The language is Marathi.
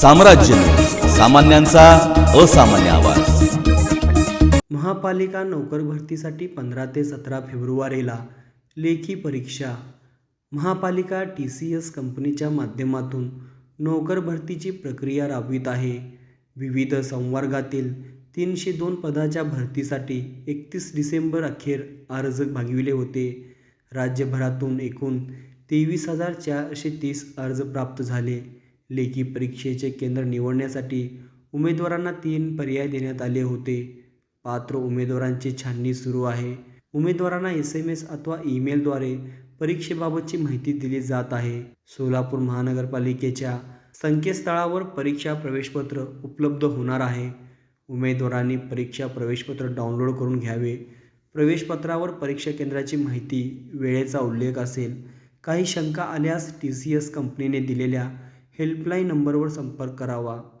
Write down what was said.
साम्राज्य. सामान्यांचा असामान्य आवाज. महापालिका नोकर भरतीसाठी पंधरा ते सतरा फेब्रुवारीला लेखी परीक्षा. महापालिका टी सी एस कंपनीच्या माध्यमातून नोकर भरतीची प्रक्रिया राबवित आहे. विविध संवर्गातील तीनशे दोन पदाच्या भरतीसाठी एकतीस डिसेंबर अखेर अर्ज भागविले होते. राज्यभरातून एकूण तेवीस हजार चारशे तीस अर्ज प्राप्त झाले. लेखी परीक्षेचे केंद्र निवडण्यासाठी उमेदवारांना तीन पर्याय देण्यात आले होते. पात्र उमेदवारांची छाननी सुरू आहे. उमेदवारांना एस एम एस अथवा ईमेलद्वारे परीक्षेबाबतची माहिती दिली जात आहे. सोलापूर महानगरपालिकेच्या संकेतस्थळावर परीक्षा प्रवेशपत्र उपलब्ध होणार आहे. उमेदवारांनी परीक्षा प्रवेशपत्र डाउनलोड करून घ्यावे. प्रवेशपत्रावर परीक्षा केंद्राची माहिती वेळेचा उल्लेख असेल काही शंका आल्यास टी सी एस कंपनीने दिलेल्या हेल्पलाईन नंबरवर संपर्क करावा.